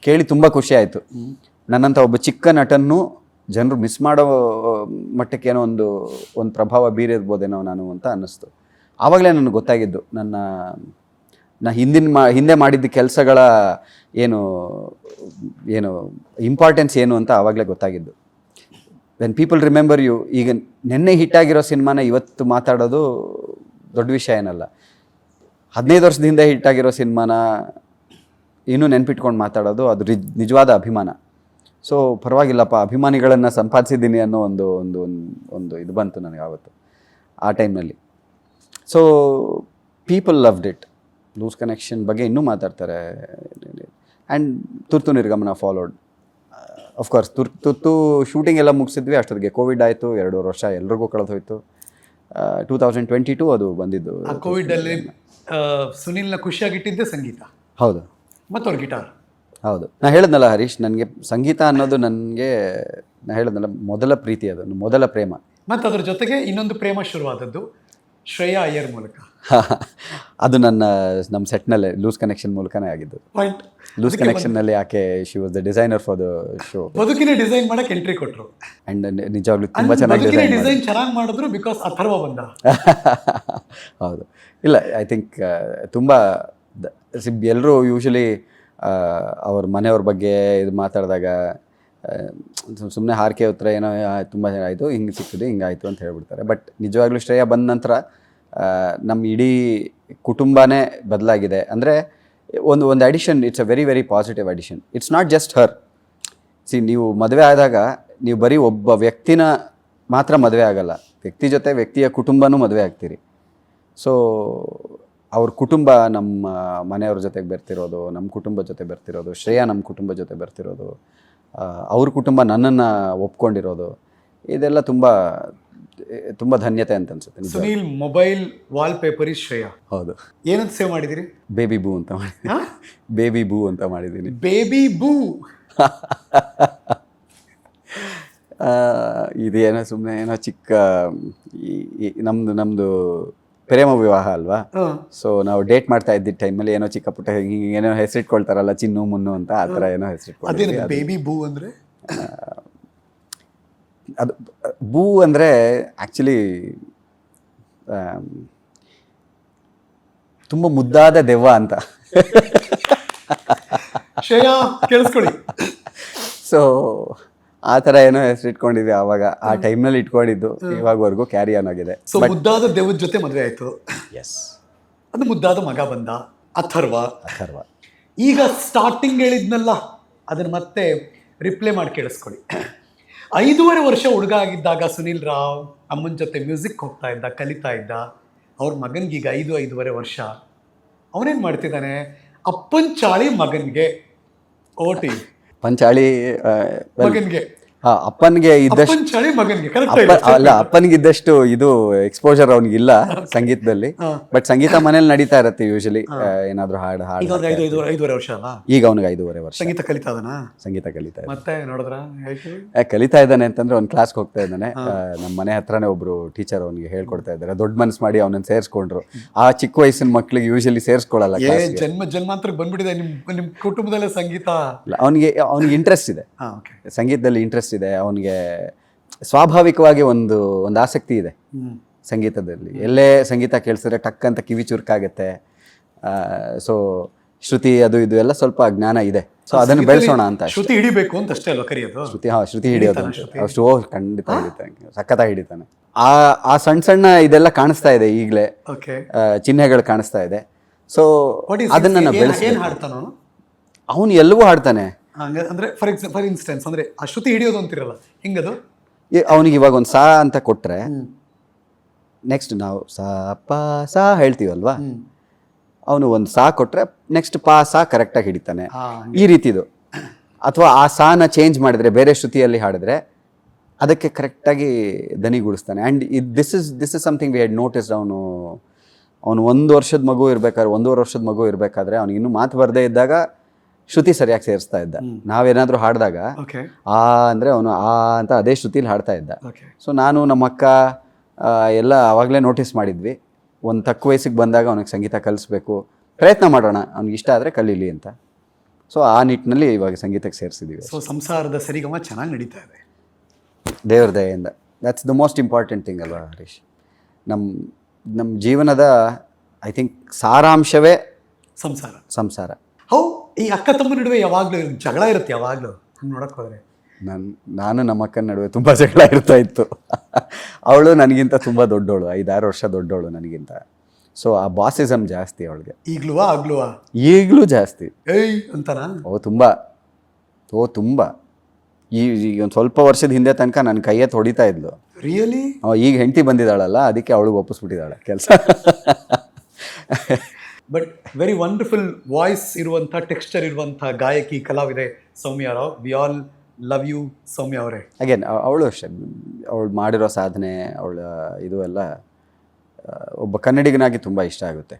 S2: ಕೇಳಿ ತುಂಬ ಖುಷಿ ಆಯಿತು. ನನ್ನಂಥ ಒಬ್ಬ ಚಿಕ್ಕ ನಟನ್ನು ಜನರು ಮಿಸ್ ಮಾಡೋ ಮಟ್ಟಕ್ಕೆ ಏನೋ ಒಂದು ಒಂದು ಪ್ರಭಾವ ಬೀರಿರ್ಬೋದೇನೋ ನಾನು ಅಂತ ಅನ್ನಿಸ್ತು. ಆವಾಗಲೇ ನನಗೆ ಗೊತ್ತಾಗಿದ್ದು, ನನ್ನ, ನಾ ಹಿಂದಿನ ಮಾ, ಹಿಂದೆ ಮಾಡಿದ್ದ ಕೆಲಸಗಳ ಏನು ಏನು ಇಂಪಾರ್ಟೆನ್ಸ್ ಏನು ಅಂತ ಆವಾಗಲೇ ಗೊತ್ತಾಗಿದ್ದು. ವೆನ್ ಪೀಪಲ್ ರಿಮೆಂಬರ್ ಯು ಈಗ ನಿನ್ನೆ ಹಿಟ್ಟಾಗಿರೋ ಸಿನಿಮಾನ ಇವತ್ತು ಮಾತಾಡೋದು ದೊಡ್ಡ ವಿಷಯ ಏನಲ್ಲ. ಹದಿನೈದು ವರ್ಷದಿಂದ ಹಿಟ್ಟಾಗಿರೋ ಸಿನಿಮಾನ ಇನ್ನೂ ನೆನ್ಪಿಟ್ಕೊಂಡು ಮಾತಾಡೋದು ಅದು ನಿಜವಾದ ಅಭಿಮಾನ. ಸೊ ಪರವಾಗಿಲ್ಲಪ್ಪ ಅಭಿಮಾನಿಗಳನ್ನು ಸಂಪಾದಿಸಿದ್ದೀನಿ ಅನ್ನೋ ಒಂದು ಒಂದು ಒಂದು- ಇದು ಬಂತು ನನಗೆ ಆವತ್ತು ಆ ಟೈಮ್ನಲ್ಲಿ. So people loved it loose connection ಬಗ್ಗೆ ಇನ್ನೂ ಮಾತಾಡ್ತಾರೆ. ಆ್ಯಂಡ್ ತುರ್ತು ನಿರ್ಗಮನ ಫಾಲೋಡ್ ಅಫ್ಕೋರ್ಸ್ ತುರ್ ತುರ್ತು ಶೂಟಿಂಗ್ ಎಲ್ಲ ಮುಗಿಸಿದ್ವಿ ಅಷ್ಟೊತ್ತಿಗೆ ಕೋವಿಡ್ ಆಯಿತು ಎರಡೂವರೆ ವರ್ಷ ಎಲ್ರಿಗೂ ಕಳೆದು ಹೋಯಿತು. ಟೂ ತೌಸಂಡ್ ಟ್ವೆಂಟಿ ಟೂ ಅದು ಬಂದಿದ್ದು
S1: ಕೋವಿಡಲ್ಲಿ ಕೋವಿಡ್ ಅಲ್ಲಿ ಆ, ಸುನಿಲ್ನ ಖುಷಿಯಾಗಿಟ್ಟಿದ್ದೆ ಸಂಗೀತ.
S2: ಹೌದು.
S1: ಮತ್ತು ಅವ್ರ ಗಿಟಾರ್.
S2: ಹೌದು. ನಾ ಹೇಳಿದ್ನಲ್ಲ ಹರೀಶ್ ನನಗೆ ಸಂಗೀತ ಅನ್ನೋದು ನನಗೆ ನಾ ಹೇಳಿದ್ನಲ್ಲ ಮೊದಲ ಪ್ರೀತಿ ಅದು ಮೊದಲ ಪ್ರೇಮ.
S1: ಮತ್ತು ಅದ್ರ ಜೊತೆಗೆ ಇನ್ನೊಂದು ಪ್ರೇಮ ಶುರುವಾದದ್ದು ಶ್ರೇಯಾ ಅಯ್ಯರ್ ಮೂಲಕ.
S2: ಅದು ನನ್ನ ನಮ್ಮ ಸೆಟ್ನಲ್ಲೇ ಲೂಸ್ ಕನೆಕ್ಷನ್ ಮೂಲಕನೇ ಆಗಿದ್ದು.
S1: ಪಾಯಿಂಟ್
S2: ಲೂಸ್ ಕನೆಕ್ಷನ್ನಲ್ಲಿ ಯಾಕೆ she was the designer for the show
S1: ಬದುಕಿನ ಡಿಸೈನ್ ಮಾಡಕ್ಕೆ ಎಂಟ್ರಿ ಕೊಟ್ಟರು
S2: ಆ್ಯಂಡ್ ನಿಜವಾಗ್ಲೂ ತುಂಬ ಚೆನ್ನಾಗಿ ಡಿಸೈನ್
S1: ಚೆನ್ನಾಗಿ ಮಾಡಿದ್ರು ಬಿಕಾಸ್ ಅಥರ್ವ ಬಂದ.
S2: ಹೌದು. ಇಲ್ಲ ಐ ಥಿಂಕ್ ತುಂಬ ಎಲ್ಲರೂ ಯೂಶಲಿ ಅವ್ರ ಮನೆಯವ್ರ ಬಗ್ಗೆ ಇದು ಮಾತಾಡಿದಾಗ ಸುಮ್ಮನೆ ಹಾರಿಕೆ ಉತ್ತರ ಏನೋ ತುಂಬ ಆಯಿತು, ಹಿಂಗೆ ಸಿಕ್ಕಿದೆ ಹಿಂಗಾಯಿತು ಅಂತ ಹೇಳ್ಬಿಡ್ತಾರೆ. ಬಟ್ ನಿಜವಾಗ್ಲೂ ಶ್ರೇಯ ಬಂದ ನಂತರ ನಮ್ಮ ಇಡೀ ಕುಟುಂಬನೇ ಬದಲಾಗಿದೆ. ಅಂದರೆ ಒಂದು ಒಂದು audition it's a very very positive audition it's not just her see ನೀವು ಮದುವೆ ಆದಾಗ, ನೀವು ಬರೀ ಒಬ್ಬ ವ್ಯಕ್ತಿನ ಮಾತ್ರ ಮದುವೆ ಆಗಲ್ಲ. ವ್ಯಕ್ತಿ ಜೊತೆ ವ್ಯಕ್ತಿಯ ಕುಟುಂಬನೂ ಮದುವೆ ಆಗ್ತೀರಿ. ಸೊ ಅವ್ರ ಕುಟುಂಬ ನಮ್ಮ ಮನೆಯವ್ರ ಜೊತೆಗೆ ಬೆರ್ತಿರೋದು ನಮ್ಮ ಕುಟುಂಬ ಜೊತೆ ಬೆರ್ತಿರೋದು ಶ್ರೇಯಾ ನಮ್ಮ ಕುಟುಂಬ ಜೊತೆ ಬೆರ್ತಿರೋದು ಅವ್ರ ಕುಟುಂಬ ನನ್ನನ್ನು ಒಪ್ಕೊಂಡಿರೋದು ಇದೆಲ್ಲ ತುಂಬ ತುಂಬ ಧನ್ಯತೆ ಅಂತ ಅನ್ಸುತ್ತೆ
S1: Sunil mobile wallpaper is Shreya.
S2: ಹೌದು.
S1: ಏನಂತ ಸೇವ್ ಮಾಡಿದಿರಿ?
S2: ಬೇಬಿ ಬೂ ಅಂತ ಮಾಡಿದ್ದೀನಿ ಬೇಬಿ ಬೂ ಅಂತ ಮಾಡಿದ್ದೀನಿ
S1: ಬೇಬಿ ಬೂ.
S2: ಇದೇನೋ ಸುಮ್ಮನೆ ಏನೋ ಚಿಕ್ಕ ನಮ್ದು ನಮ್ಮದು ಪ್ರೇಮ ವಿವಾಹ ಅಲ್ವಾ ಸೊ ನಾವು ಡೇಟ್ ಮಾಡ್ತಾ ಇದ್ದಿದ್ದ ಟೈಮಲ್ಲಿ ಏನೋ ಚಿಕ್ಕ ಪುಟ್ಟ ಹಿಂಗೆ ಏನೋ ಹೆಸರಿಟ್ಕೊಳ್ತಾರಲ್ಲ ಚಿನ್ನು ಮುನ್ನು ಅಂತ ಆ ಥರ ಏನೋ
S1: ಹೆಸರಿಟ್ಕೊಳ್ತಾರೆ ಬೇಬಿ ಬೂ ಅಂದ್ರೆ?
S2: ಅದು ಬೂ ಅಂದರೆ ಆ್ಯಕ್ಚುಲಿ ತುಂಬ ಮುದ್ದಾದ ದೆವ್ವ ಅಂತ.
S1: ಶ್ರೇಯಾ ಕೇಳಿಸ್ಕೊಳ್ಳಿ.
S2: ಸೊ ಆ ತರ ಏನೋ ಹೆಸರು ಇಟ್ಕೊಂಡಿದ್ವಿ ಆವಾಗ. ಆ ಟೈಮ್ನಲ್ಲಿ ಇಟ್ಕೊಂಡಿದ್ದು. ಇವಾಗವರೆಗೂ ಕ್ಯಾರಿ ಆನ್ ಆಗಿದೆ.
S1: ಸೊ ಮುದ್ದಾದ ದೇವದ ಜೊತೆ ಮದುವೆ ಆಯ್ತು.
S2: ಎಸ್
S1: ಅದು ಮುದ್ದಾದ ಮಗ ಬಂದ. ಅಥರ್ವ.
S2: ಅಥರ್ವ.
S1: ಈಗ ಸ್ಟಾರ್ಟಿಂಗ್ ಹೇಳಿದ್ನಲ್ಲ ಅದನ್ನ ಮತ್ತೆ ರಿಪ್ಲೈ ಮಾಡಿ ಕೇಳಿಸ್ಕೊಳ್ಳಿ. ಐದೂವರೆ ವರ್ಷ ಹುಡುಗ ಆಗಿದ್ದಾಗ ಸುನಿಲ್ ರಾವ್ ಅಮ್ಮನ ಜೊತೆ ಮ್ಯೂಸಿಕ್ ಹೋಗ್ತಾ ಇದ್ದ ಕಲಿತಾ ಇದ್ದ. ಅವ್ರ ಮಗನಿಗೀಗ ಐದು ಐದೂವರೆ ವರ್ಷ. ಅವನೇನು ಮಾಡ್ತಿದ್ದಾನೆ? ಅಪ್ಪನ್ ಚಾಳಿ ಮಗನಿಗೆ. ಓಟಿ.
S2: ಪಂಚಾಳಿ ಆ,
S1: ಇದ್ದಷ್ಟು
S2: ಆ, ಅಪ್ಪನಿಗೆ ಇದ್ದಷ್ಟು
S1: ಚಾಳಿ ಮಗನಿಗೆ
S2: ಅಲ್ಲ ಇದು ಎಕ್ಸ್ಪೋಜರ್ ಅವ್ನಿಗಿಲ್ಲ ಸಂಗೀತದಲ್ಲಿ. ಬಟ್ ಸಂಗೀತ ಮನೇಲಿ ನಡೀತಾ ಇರತ್ತೆ ಯೂಶಲಿ ಏನಾದ್ರೂ ಹಾಡು
S1: ಈಗ
S2: ಹಾಡು
S1: ಐದುವರೆ ವರ್ಷ ಅಲ್ಲ?
S2: ಈಗ ಅವನಿಗೆ ಐದೂವರೆ ವರ್ಷ.
S1: ಸಂಗೀತ ಕಲಿತಾ ಇದ್ದಾನ?
S2: ಸಂಗೀತ ಕಲಿತಾ ಇದ್ದಾನೆ.
S1: ಮತ್ತೆ ನೋಡಿದ್ರ?
S2: ಕಲಿತಾ ಇದ್ದಾನೆ ಅಂತಂದ್ರೆ ಅವ್ನು ಕ್ಲಾಸ್ಗೆ ಹೋಗ್ತಾ ಇದ್ದಾನೆ. ನಮ್ಮ ಮನೆ ಹತ್ರನೇ ಒಬ್ರು ಟೀಚರ್ ಅವನಿಗೆ ಹೇಳ್ಕೊಡ್ತಾ ಇದ್ದಾರೆ. ದೊಡ್ಡ ಮನಸ್ಸು ಮಾಡಿ ಅವನನ್ನ ಸೇರಿಸ್ಕೊಂಡ್ರು. ಆ ಚಿಕ್ಕ ವಯಸ್ಸಿನ ಮಕ್ಳಿಗೆ ಯೂಶಲಿ ಸೇರಿಸ್ಕೊಳ್ಳಲ್ಲ
S1: ಏ ಜನ್ಮ ಜನ್ಮಾಂತರಕ್ಕೆ ಬಂದ್ಬಿಟ್ಟಿದೆ ನಿಮ್ಮ ನಿಮ್ ಕುಟುಂಬದಲ್ಲೇ ಸಂಗೀತ.
S2: ಅವನಿಗೆ ಅವನಿಗೆ ಇಂಟ್ರೆಸ್ಟ್ ಇದೆ. ಸಂಗೀತದಲ್ಲಿ ಇಂಟ್ರೆಸ್ಟ್ ಇದೆ. ಅವನಿಗೆ ಸ್ವಾಭಾವಿಕವಾಗಿ ಒಂದು ಒಂದು ಆಸಕ್ತಿ ಇದೆ ಸಂಗೀತದಲ್ಲಿ. ಎಲ್ಲೇ ಸಂಗೀತ ಕೇಳಿಸಿದ್ರೆ ಟಕ್ ಅಂತ ಕಿವಿ ಚುರುಕಾಗುತ್ತೆ. ಸೊ ಶ್ರುತಿ ಅದು ಇದು ಎಲ್ಲ ಸ್ವಲ್ಪ ಜ್ಞಾನ ಇದೆ. ಸೊ ಅದನ್ನು ಬೆಳೆಸೋಣ ಅಂತ.
S1: ಶ್ರುತಿ ಹಿಡಿಬೇಕು ಅಂತ ಅಷ್ಟೇ ಅಲ್ವಾ ಕರೆಯೋದು?
S2: ಶ್ರುತಿ ಹಾ ಶ್ರುತಿ ಹಿಡಿಯೋದು? ಅಷ್ಟು ಓ ಖಂಡಿತ ಹಿಡಿತಾನೆ ಸಖತ್ತ ಹಿಡಿತಾನೆ. ಆ ಆ ಸಣ್ಣ ಸಣ್ಣ ಇದೆಲ್ಲ ಕಾಣಿಸ್ತಾ ಇದೆ ಈಗಲೇ.
S1: ಓಕೆ
S2: ಚಿಹ್ನೆಗಳು ಕಾಣಿಸ್ತಾ ಇದೆ. ಸೊ ಅದನ್ನ
S1: ಬೆಳೆಸಿ ಅವನು
S2: ಎಲ್ಲವೂ ಹಾಡ್ತಾನೆ.
S1: ಹಂಗ ಅಂದ್ರೆ ಫಾರ್ ಎಕ್ಸಾಂಪಲ್ ಫಾರ್ ಇನ್ಸ್ಟೆನ್ಸ್ ಅಂದ್ರೆ ಆ ಶ್ರುತಿ ಹಿಡಿಯೋದು ಅಂತಿರಲ್ಲ ಹಿಂಗದು?
S2: ಅವನಿಗೆ ಇವಾಗ ಒಂದು ಸಾ ಅಂತ ಕೊಟ್ರೆ ನೆಕ್ಸ್ಟ್ ನಾವು ಸಾ ಪ ಸಾ ಹೇಳ್ತೀವಲ್ವಾ? ಅವನು ಒಂದು ಸಾ ಕೊಟ್ರೆ ನೆಕ್ಸ್ಟ್ ಪಾ ಸಾ ಕರೆಕ್ಟಾಗಿ ಹಿಡಿತಾನೆ. ಈ ರೀತಿದು. ಅಥವಾ ಆ ಸಾನ ಚೇಂಜ್ ಮಾಡಿದ್ರೆ ಬೇರೆ ಶ್ರುತಿಯಲ್ಲಿ ಹಾಡಿದ್ರೆ ಅದಕ್ಕೆ ಕರೆಕ್ಟಾಗಿ ದನಿಗೂಡಿಸ್ತಾನೆ and this is this is something we had noticed ಅವನು ಅವನು ಒಂದು ವರ್ಷದ ಮಗು ಇರಬೇಕಾದ್ರೆ ಒಂದೂವರೆ ವರ್ಷದ ಮಗು ಇರಬೇಕಾದ್ರೆ ಅವ್ನಿಗೆ ಇನ್ನೂ ಮಾತು ಬರದೇ ಇದ್ದಾಗ ಶ್ರುತಿ ಸರಿಯಾಗಿ ಸೇರಿಸ್ತಾ ಇದ್ದ. ನಾವೇನಾದರೂ ಹಾಡಿದಾಗ ಆ ಅಂದರೆ ಅವನು ಆ ಅಂತ ಅದೇ ಶ್ರುತಿಲಿ ಹಾಡ್ತಾ ಇದ್ದ. ಸೊ ನಾನು ನಮ್ಮ ಅಕ್ಕ ಎಲ್ಲ ಆವಾಗಲೇ ನೋಟಿಸ್ ಮಾಡಿದ್ವಿ. ಒಂದು ತಕ್ಕ ವಯಸ್ಸಿಗೆ ಬಂದಾಗ ಅವನಿಗೆ ಸಂಗೀತ ಕಲಿಸ್ಬೇಕು. ಪ್ರಯತ್ನ ಮಾಡೋಣ ಅವ್ನಿಗೆ ಇಷ್ಟ ಆದರೆ ಕಲೀಲಿ ಅಂತ. ಸೊ ಆ ನಿಟ್ಟಿನಲ್ಲಿ ಇವಾಗ ಸಂಗೀತಕ್ಕೆ ಸೇರಿಸಿದ್ದೀವಿ
S1: ಸೊ ಸಂಸಾರದ ಸರಿಗಮ ಚೆನ್ನಾಗಿ ನಡೀತಾ ಇದೆ.
S2: ದೇವ್ರ ದಯೆಯಿಂದ. That's the most important thing ಅಲ್ವಾ ಹರೀಶ್? ನಮ್ಮ ನಮ್ಮ ಜೀವನದ ಐ ಥಿಂಕ್ ಸಾರಾಂಶವೇ
S1: ಸಂಸಾರ.
S2: ಸಂಸಾರ.
S1: ಹೌ ಈ ಅಕ್ಕ ತಮ್ಮ ನಡುವೆ ಯಾವಾಗಲೂ ಜಗಳ ಇರುತ್ತೆ ಯಾವಾಗಲೂ. ನೋಡಕ್ಕೆ ನೋಡಕ್ ಹೋದ್ರೆ.
S2: ನಾನು ನಾನು ನಮ್ಮ ಅಕ್ಕನ ನಡುವೆ ತುಂಬ ಜಗಳ ಇರ್ತಾ ಇತ್ತು. ಅವಳು ನನಗಿಂತ ತುಂಬ ದೊಡ್ಡವಳು ಐದಾರು ವರ್ಷ ದೊಡ್ಡವಳು ನನಗಿಂತ. ಸೊ ಆ ಬಾಸಿಸಮ್ ಜಾಸ್ತಿ ಅವಳಿಗೆ.
S1: ಈಗ್ಲೂವಾ ಆಗ್ಲೂವಾ?
S2: ಈಗಲೂ ಜಾಸ್ತಿ.
S1: ಏಯ್ ಅಂತಾನ?
S2: ಓ ತುಂಬ. ಓ ತುಂಬ. ಈ ಈಗ ಒಂದು ಸ್ವಲ್ಪ ವರ್ಷದ ಹಿಂದೆ ತನಕ ನನ್ನ ಕೈಯೇ ತೊಡಿತಾ ಇದ್ಲು.
S1: ರಿಯಲಿ
S2: ಈಗ ಹೆಂಡತಿ ಬಂದಿದ್ದಾಳಲ್ಲ ಅದಕ್ಕೆ ಅವಳಿಗೆ ಒಪ್ಪಿಸ್ಬಿಟ್ಟಿದ್ದಾಳೆ ಕೆಲಸ.
S1: ಬಟ್ ವೆರಿ ವಂಡರ್ಫುಲ್ ವಾಯ್ಸ್ ಇರುವಂಥ ಟೆಕ್ಸ್ಚರ್ ಇರುವಂಥ ಗಾಯಕಿ ಕಲಾವಿದೆ Soumya Rao. We all love you Soumya ಅವರೇ.
S2: ಅಗೇನ್ ಅವಳು ಅಷ್ಟೇ. ಅವಳು ಮಾಡಿರೋ ಸಾಧನೆ ಅವಳ ಇದು ಎಲ್ಲ ಒಬ್ಬ ಕನ್ನಡಿಗನಾಗಿ ತುಂಬ ಇಷ್ಟ ಆಗುತ್ತೆ.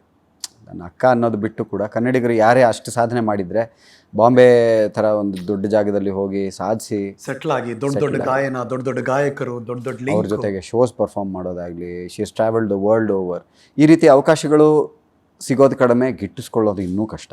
S2: ನನ್ನ ಅಕ್ಕ ಅನ್ನೋದು ಬಿಟ್ಟು ಕೂಡ ಕನ್ನಡಿಗರು ಯಾರೇ ಅಷ್ಟು ಸಾಧನೆ ಮಾಡಿದರೆ ಬಾಂಬೆ ಥರ ಒಂದು ದೊಡ್ಡ ಜಾಗದಲ್ಲಿ ಹೋಗಿ ಸಾಧಿಸಿ
S1: ಸೆಟ್ಲ್ ಆಗಿ ದೊಡ್ಡ ದೊಡ್ಡ ಗಾಯನ ದೊಡ್ಡ ದೊಡ್ಡ ಗಾಯಕರು ದೊಡ್ಡ ದೊಡ್ಡ
S2: ಅವ್ರ ಜೊತೆಗೆ ಶೋಸ್ ಪರ್ಫಾರ್ಮ್ ಮಾಡೋದಾಗಲಿ she is travelled world over ಈ ರೀತಿ ಅವಕಾಶಗಳು ಸಿಗೋದು ಕಡಿಮೆ ಗಿಟ್ಟಿಸ್ಕೊಳ್ಳೋದು ಇನ್ನೂ ಕಷ್ಟ.